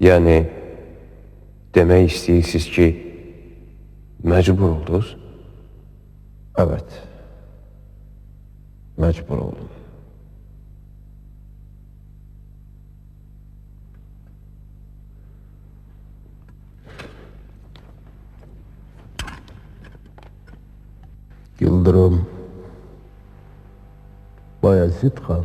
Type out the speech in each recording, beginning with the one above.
Yəni demək istəyirsiniz ki, məcbur oldunuz? Evet. Mecbur oldum. Yıldırım Bayezid Han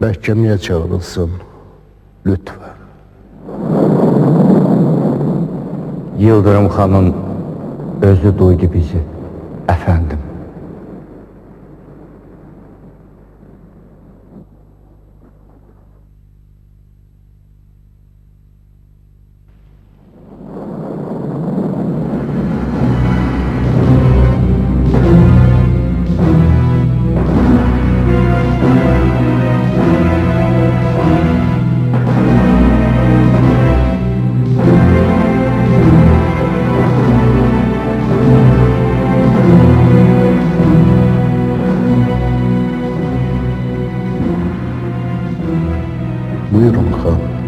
Mahkemeye çağrılsın lütfen. Yıldırım xanın özü duydu bizi, efendim. 好。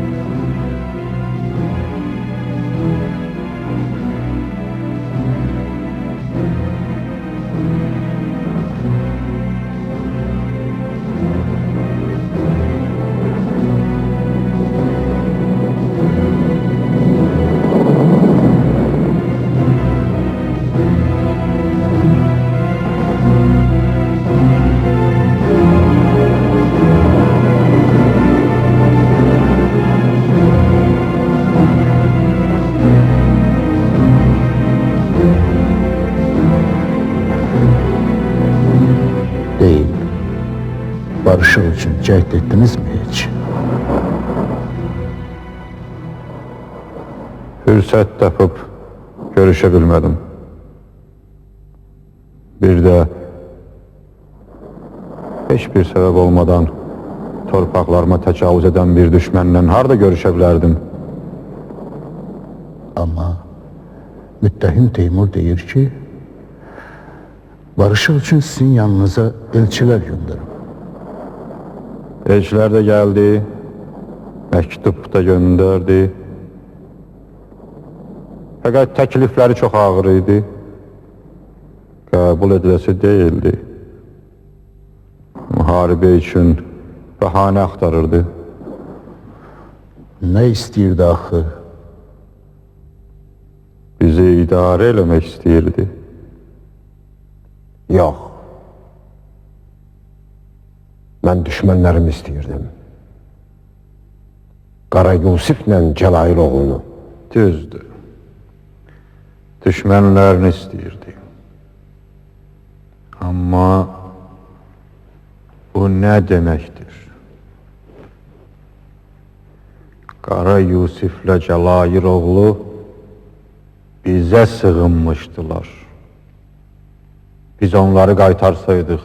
Barışın için cehd ettiniz mi hiç? Fürsət tapıb görüşə bilmədim. Bir də heç bir səbəb olmadan torpaqlarıma təcavüz edən bir düşmənlə harda görüşə bilərdim? Ama müttehim Teymur deyir ki, barışık için sizin yanınıza elçiler gönderin. Elçilər də gəldi, məktub da göndərdi. Fəqət təklifləri çox ağır idi. Qəbul ediləsi deyildi. Müharibə üçün bəhanə axtarırdı. Ne istəyirdi axı? Bizi idarə eləmək istəyirdi. Yox. Mən düşmənlərimi istəyirdim. Qara Yusiflə Cəlail oğlunu. Düzdür. Düşmənlərini istəyirdi. Amma bu nə deməkdir? Qara Yusiflə Cəlair oğlu bizə sığınmışdılar. Biz onları qaytarsaydıq,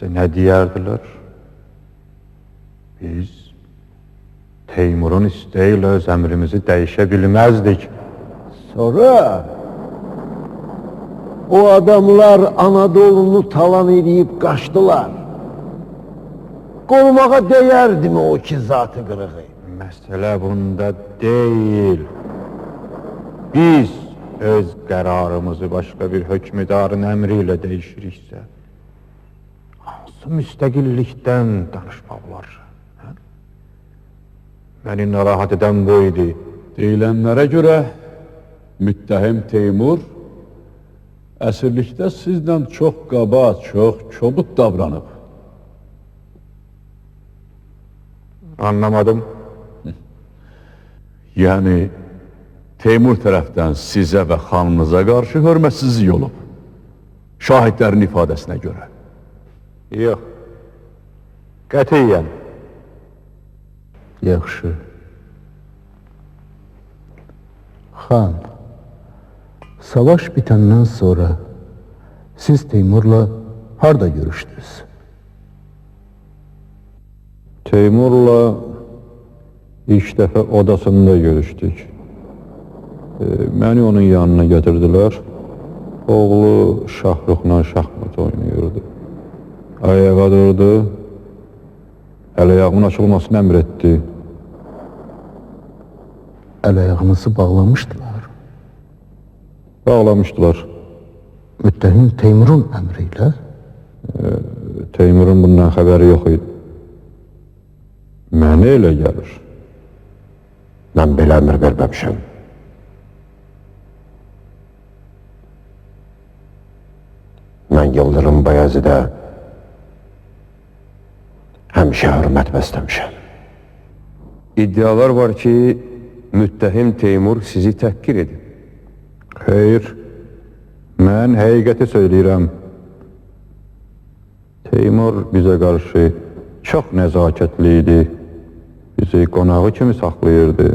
bizə nə deyərdilər? Biz Teymurun isteği ilə öz əmrimizi dəyişə bilməzdik. Sonra o adamlar Anadolu'nu talan edip kaçtılar. Korumağa değerdi mi o ki zatı kırığı? Məsələ bunda deyil. Biz öz qərarımızı başqa bir ilə dəyişiriksə, hansı müstəqillikdən danışmaq olar? hə? Məni narahat edən bu idi. Deyilənlərə görə müttəhim Teymur əsirlikdə sizdən çox qaba, çox kobud davranıb. Anlamadım. Yəni Teymur tərəfdən sizə və xanınıza qarşı hörmətsizlik olub. Şahidlərin ifadəsinə görə. Yox. Qətiyyən. Yaxşı. Han, savaş bitenden sonra siz Teymur'la harda görüştünüz? Teymurla ilk dəfə odasında görüşdük. E, məni onun yanına gətirdilər. Oğlu Şahruxla şahmat oynayırdı. Ayağa durdu. əl ayağımın açılmasını əmr etdi. Əl ayağınızı bağlamışdılar. Bağlamışdılar. Müttəhim Teymurun əmri ilə Teymurun bundan xəbəri yox idi. Mənə elə gəlir. Mən belə əmr verməmişəm. Mən Yıldırım Bayazidə həmişə hörmət bəsləmişəm. İddialar var ki, müttəhim Teymur sizi təhqir edib. Xeyr, mən həqiqəti söyləyirəm. Teymur bizə qarşı çox nəzakətli idi. Bizi qonağı kimi saxlayırdı.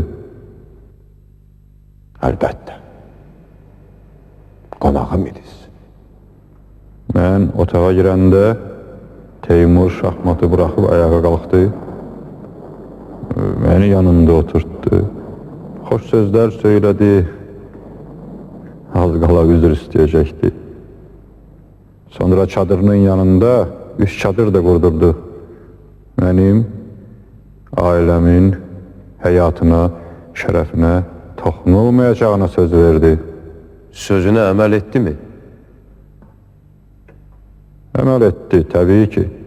Əlbəttə. Qonağım idiniz. Mən otağa girəndə Teymur şahmatı buraxıb ayağa qalxdı. Məni yanında oturtdu. Xoş sözlər söylədi. Az qala üzr istəyəcəkdi. Sonra çadırının yanında üç çadır da qurdurdu. Mənim, ailəmin həyatına, şərəfinə toxunulmayacağına söz verdi. Sözünə əməl etdi mi? Əməl etdi, təbii ki.